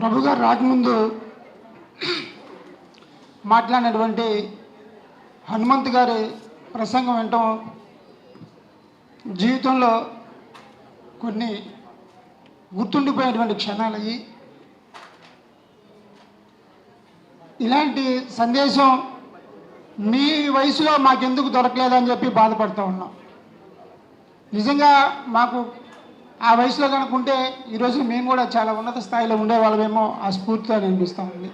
ప్రభు గారు రాకముందు మాట్లాడినటువంటి హనుమంత్ గారి ప్రసంగం వింటాం జీవితంలో కొన్ని గుర్తుండిపోయేటువంటి క్షణాలు అయ్యి ఇలాంటి సందేశం మీ వయసులో మాకెందుకు దొరకలేదని చెప్పి బాధపడుతూ ఉన్నాం. నిజంగా మాకు ఆ వయసులో కనుకుంటే ఈరోజు మేము కూడా చాలా ఉన్నత స్థాయిలో ఉండేవాళ్ళమేమో ఆ స్ఫూర్తిగా అనిపిస్తూ ఉంది.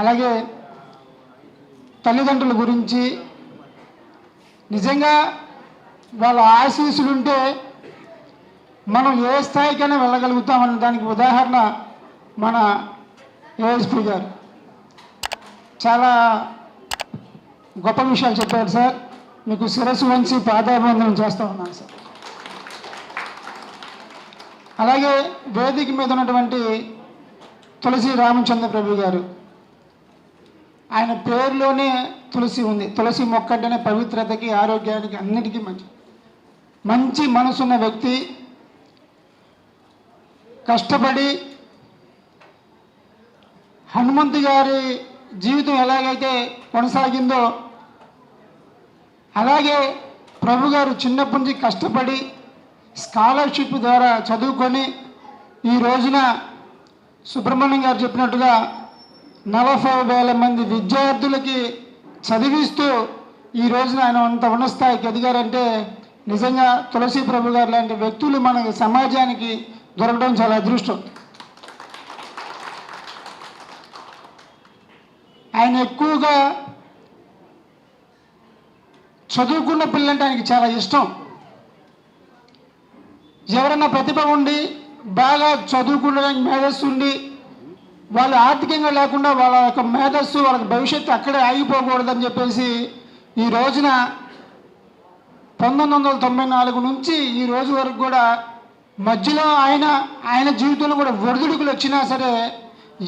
అలాగే తల్లిదండ్రుల గురించి నిజంగా వాళ్ళ ఆశీస్సులుంటే మనం ఏ స్థాయికైనా వెళ్ళగలుగుతామన్న దానికి ఉదాహరణ మన ఏఎస్పీ గారు. చాలా గొప్ప విషయాలు చెప్పారు సార్. మీకు శిరస్సు వంచి పాదాభివందనం చేస్తూ ఉన్నాను సార్. అలాగే వేదిక మీద ఉన్నటువంటి తులసి రామచంద్ర ప్రభు గారు. ఆయన పేరులోనే తులసి ఉంది. తులసి మొక్క అంటేనే పవిత్రతకి ఆరోగ్యానికి అన్నిటికీ మంచి మంచి మనసున్న వ్యక్తి. కష్టపడి హనుమంతు గారి జీవితం ఎలాగైతే కొనసాగిందో అలాగే ప్రభు గారు చిన్నప్పటి నుంచి కష్టపడి స్కాలర్షిప్ ద్వారా చదువుకొని ఈ రోజున సుబ్రహ్మణ్యం గారు చెప్పినట్టుగా నలభై వేల మంది విద్యార్థులకి చదివిస్తూ ఈ రోజున ఆయన అంత ఉన్నస్థాయికి ఎదిగారంటే నిజంగా తులసి ప్రభు గారు లాంటి వ్యక్తులు మన సమాజానికి దొరకడం చాలా అదృష్టం. ఆయన ఎక్కువగా చదువుకున్న పిల్లంటే ఆయనకి చాలా ఇష్టం. ఎవరన్నా ప్రతిభ ఉండి బాగా చదువుకునడానికి మేధస్సు ఉండి వాళ్ళు ఆర్థికంగా లేకుండా వాళ్ళ యొక్క మేధస్సు వాళ్ళకి భవిష్యత్తు అక్కడే ఆగిపోకూడదని చెప్పేసి ఈ రోజున పంతొమ్మిది వందల తొంభై నాలుగు నుంచి ఈ రోజు వరకు కూడా మధ్యలో ఆయన ఆయన జీవితంలో కూడా ఒడిదుడుకులు వచ్చినా సరే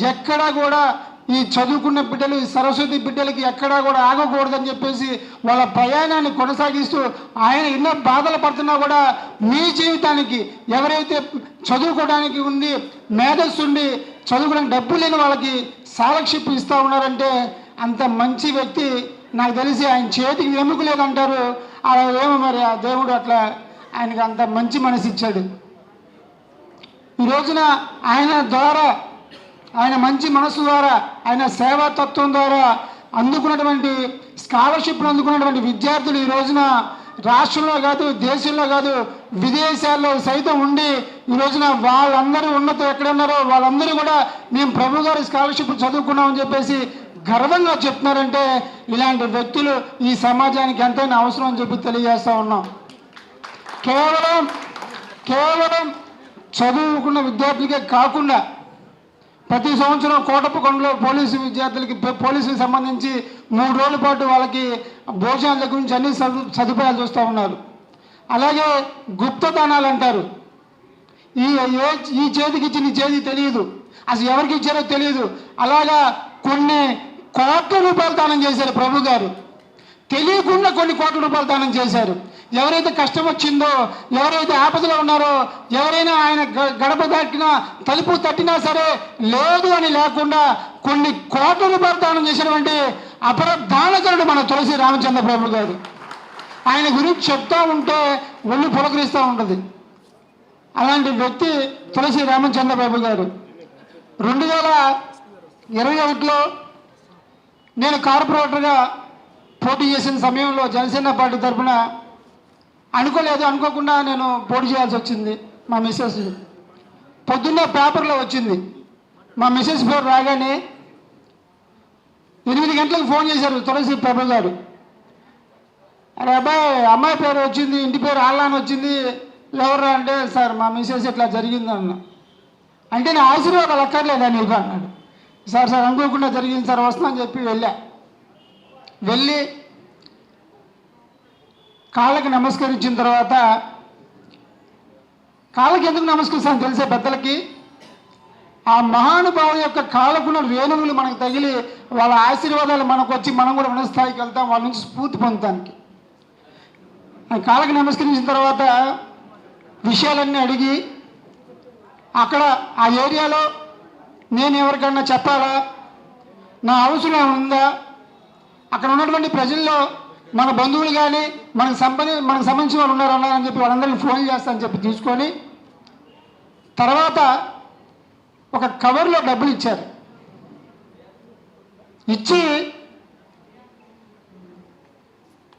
ఎక్కడా కూడా ఈ చదువుకున్న బిడ్డలు ఈ సరస్వతి బిడ్డలకి ఎక్కడా కూడా ఆగకూడదని చెప్పేసి వాళ్ళ ప్రయాణాన్ని కొనసాగిస్తూ ఆయన ఎన్నో బాధలు పడుతున్నా కూడా మీ జీవితానికి ఎవరైతే చదువుకోవడానికి ఉంది మేధస్సు ఉండి చదువుకోవడానికి డబ్బు లేని వాళ్ళకి స్కాలర్షిప్ ఇస్తూ ఉన్నారంటే అంత మంచి వ్యక్తి నాకు తెలిసి ఆయన చేతికి ఎముక లేదంటారు. అలా ఏమో మరి ఆ దేవుడు అట్లా ఆయనకి అంత మంచి మనసు ఇచ్చాడు. ఈ రోజున ఆయన ద్వారా ఆయన మంచి మనసు ద్వారా ఆయన సేవా తత్వం ద్వారా అందుకున్నటువంటి స్కాలర్షిప్లు అందుకున్నటువంటి విద్యార్థులు ఈ రోజున రాష్ట్రంలో కాదు దేశంలో కాదు విదేశాల్లో సైతం ఉండి ఈ రోజున వాళ్ళందరూ ఉన్నత ఎక్కడ ఉన్నారో వాళ్ళందరూ కూడా మేము ప్రభు గారి స్కాలర్షిప్ చదువుకున్నామని చెప్పేసి గర్వంగా చెప్తున్నారంటే ఇలాంటి వ్యక్తులు ఈ సమాజానికి ఎంతైనా అవసరం అని చెప్పి తెలియజేస్తూ ఉన్నాం. కేవలం కేవలం చదువుకున్న విద్యార్థులకే కాకుండా ప్రతి సంవత్సరం కోటప్పకొండలో పోలీసు విద్యార్థులకి పోలీసుకి సంబంధించి మూడు రోజుల పాటు వాళ్ళకి భోజనాల గురించి అన్ని సదుపాయాలు చూస్తూ ఉన్నారు. అలాగే గుప్తదానాలు అంటారు. ఈ ఏ ఈ చేతికి ఇచ్చిన ఈ చేతి తెలియదు. అసలు ఎవరికి ఇచ్చారో తెలియదు. అలాగా కొన్ని కోట్ల రూపాయలు దానం చేశారు ప్రభు గారు. తెలియకుండా కొన్ని కోట్ల రూపాయలు దానం చేశారు. ఎవరైతే కష్టం వచ్చిందో ఎవరైతే ఆపదలో ఉన్నారో ఎవరైనా ఆయన గ- గడప దాటినా తలుపు తట్టినా సరే లేదు అని లేకుండా కొన్ని కోట్ల రూపాయలు దానం చేసినటువంటి అపర దానకరుడు మన తులసి రామచంద్ర ప్రభు గారు. ఆయన గురించి చెప్తా ఉంటే ఒళ్ళు పులకరిస్తూ ఉంటుంది. అలాంటి వ్యక్తి తులసి రామచంద్ర బాబు గారు. రెండు వేల ఇరవై ఒకటిలో నేను కార్పొరేటర్గా పోటీ చేసిన సమయంలో జనసేన పార్టీ తరఫున అనుకోలేదు అనుకోకుండా నేను పోటీ చేయాల్సి వచ్చింది మా మిస్సెస్ పొద్దున్నే పేపర్లో వచ్చింది. మా మిస్సెస్ పేరు రాగానే ఎనిమిది గంటలకు ఫోన్ చేశారు తులసి పేపర్ గారు. అరే అబ్బాయి అమ్మాయి పేరు వచ్చింది ఇంటి పేరు ఆళ్ళని వచ్చింది. ఎవరు అంటే సార్ మా మిస్సెస్ ఇట్లా జరిగింది అన్న. అంటే నా ఆశీర్వాదాలు అక్కర్లేదా నీకు అన్నాడు. సార్ సార్ అనుకోకుండా జరిగింది సార్ వస్తున్నా అని చెప్పి వెళ్ళా. వెళ్ళి కాళ్ళకి నమస్కరించిన తర్వాత కాళ్ళకి ఎందుకు నమస్కరిస్తాను తెలిసే పెద్దలకి ఆ మహానుభావు యొక్క కాళ్ళకున్న రేణువులు మనకు తగిలి వాళ్ళ ఆశీర్వాదాలు మనకు వచ్చి మనం కూడా ఉన్న స్థాయికి వెళ్తాం వాళ్ళ నుంచి స్ఫూర్తి పొందడానికి కాళ్ళకి నమస్కరించిన తర్వాత విషయాలన్నీ అడిగి అక్కడ ఆ ఏరియాలో నేను ఎవరికన్నా చెప్పాలా? నా అవసరం ఉందా? అక్కడ ఉన్నటువంటి ప్రజల్లో మన బంధువులు కానీ మనకు సంబంధి మనకు సంబంధించిన వాళ్ళు ఉన్నారు అన్నారని చెప్పి వాళ్ళందరినీ ఫోన్ చేస్తానని చెప్పి తీసుకొని తర్వాత ఒక కవర్లో డబ్బులు ఇచ్చారు. ఇచ్చి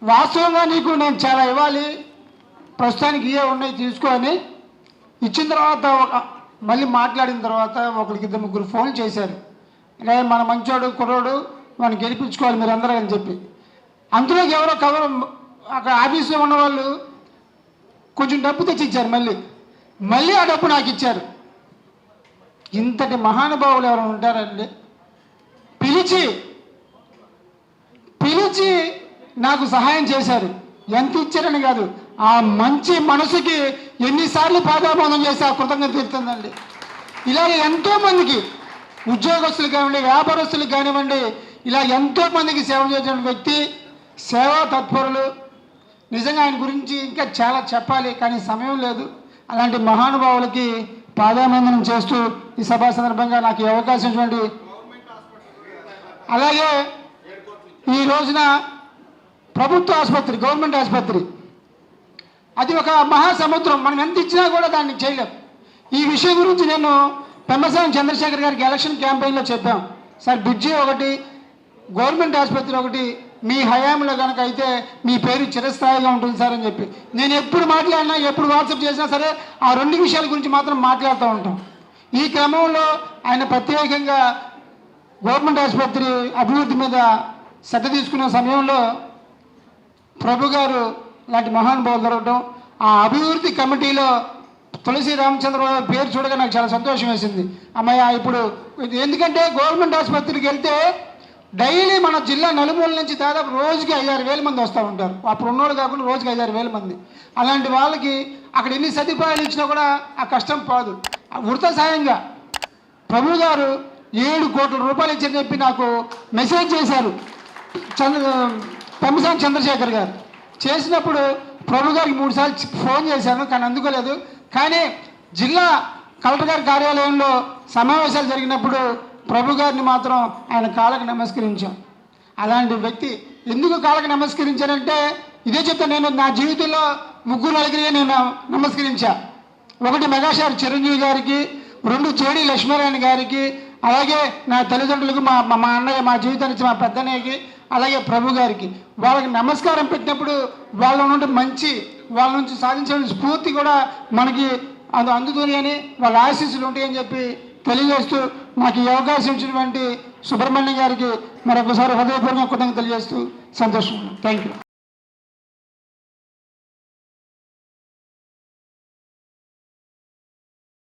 వాస్తవంగా నీకు నేను చాలా ఇవ్వాలి ప్రస్తుతానికి ఇవే ఉన్నాయి తీసుకొని ఇచ్చిన తర్వాత ఒక మళ్ళీ మాట్లాడిన తర్వాత ఒకరికి ఇద్దరు ముగ్గురు ఫోన్ చేశారు. రే మన మంచోడు కుర్రోడు మనం గెలిపించుకోవాలి మీరు అందరూ అని చెప్పి. అందులోకి ఎవరో కవర్ అక్కడ ఆఫీస్లో ఉన్న వాళ్ళు కొంచెం డబ్బు తెచ్చి ఇచ్చారు మళ్ళీ. మళ్ళీ ఆ డబ్బు నాకు ఇచ్చారు. ఇంతటి మహానుభావులు ఎవరైనా ఉంటారండి? పిలిచి పిలిచి నాకు సహాయం చేశారు. ఎంత ఇచ్చారని కాదు. ఆ మంచి మనసుకి ఎన్నిసార్లు పాదాబంధం చేసి ఆ కృతజ్ఞత తీరుతుందండి ఇలాగ ఎంతో మందికి ఉద్యోగస్తులు కానివ్వండి వ్యాపారస్తులు కానివ్వండి ఇలా ఎంతో మందికి సేవ చేసిన వ్యక్తి సేవా తత్పరులు. నిజంగా ఆయన గురించి ఇంకా చాలా చెప్పాలి కానీ సమయం లేదు. అలాంటి మహానుభావులకి పాదానందనం చేస్తూ ఈ సభా సందర్భంగా నాకు ఈ అవకాశం ఇవ్వండి అలాగే ఈ రోజున ప్రభుత్వ ఆసుపత్రి గవర్నమెంట్ ఆసుపత్రి. అది ఒక మహాసముద్రం. మనం ఎంత ఇచ్చినా కూడా దాన్ని చేయలేం. ఈ విషయం గురించి నేను పెమ్మసాని చంద్రశేఖర్ గారికి ఎలక్షన్ క్యాంపెయిన్లో చెప్పాం. సార్ బ్రిడ్జి ఒకటి గవర్నమెంట్ ఆసుపత్రి ఒకటి మీ హయాంలో కనుక అయితే మీ పేరు చిరస్థాయిగా ఉంటుంది సార్ అని చెప్పి. నేను ఎప్పుడు మాట్లాడినా ఎప్పుడు వాట్సాప్ చేసినా సరే ఆ రెండు విషయాల గురించి మాత్రం మాట్లాడుతూ ఉంటాం. ఈ క్రమంలో ఆయన ప్రత్యేకంగా గవర్నమెంట్ ఆసుపత్రి అభివృద్ధి మీద శ్రద్ధ తీసుకునే సమయంలో ప్రభు గారు లాంటి మహానుభావులు దొరకడం ఆ అభివృద్ధి కమిటీలో తులసి రామచంద్రరావు పేరు చూడగా నాకు చాలా సంతోషం వేసింది. అమ్మయ్య ఇప్పుడు ఎందుకంటే గవర్నమెంట్ ఆసుపత్రికి వెళ్తే డైలీ మన జిల్లా నలుమూల నుంచి దాదాపు రోజుకి ఐదారు వేల మంది వస్తూ ఉంటారు. అప్పుడు ఉన్నోళ్ళు కాకుండా రోజుకి ఐదారు వేల మంది. అలాంటి వాళ్ళకి అక్కడ ఎన్ని సదుపాయాలు ఇచ్చినా కూడా ఆ కష్టం పోదు. ఆ సాయంగా ప్రభు గారు ఏడు కోట్ల రూపాయలు ఇచ్చని చెప్పి నాకు మెసేజ్ చేశారు. చంద్ర పెమ్మసాని చంద్రశేఖర్ గారు. చేసినప్పుడు ప్రభు గారికి మూడు సార్లు ఫోన్ చేశాను కానీ అందుకోలేదు. కానీ జిల్లా కలెక్టర్ గారి కార్యాలయంలో సమావేశాలు జరిగినప్పుడు ప్రభు గారిని మాత్రం ఆయన కాళ్ళకు నమస్కరించాం. అలాంటి వ్యక్తి ఎందుకు కాళ్ళకు నమస్కరించానంటే ఇదే చెప్తా నేను నా జీవితంలో ముగ్గురు నలుగురిగా నేను నమస్కరించా. ఒకటి మెగాస్టార్ చిరంజీవి గారికి రెండు జేడి లక్ష్మీనారాయణ గారికి అలాగే నా తల్లిదండ్రులకు మా మా- అన్నయ్య మా జీవితానికి మా పెద్దన్నయ్యకి అలాగే ప్రభు గారికి. వాళ్ళకి నమస్కారం పెట్టినప్పుడు వాళ్ళ నుండి మంచి వాళ్ళ నుంచి సాధించిన స్ఫూర్తి కూడా మనకి అది అందుతుంది అని వాళ్ళ ఆశీస్సులు ఉంటాయని చెప్పి తెలియజేస్తూ నాకు ఈ అవకాశం ఇచ్చినటువంటి సుబ్రహ్మణ్యం గారికి మరొకసారి హృదయపూర్వక కృతజ్ఞతలు తెలియజేస్తూ సంతోషం. Thank you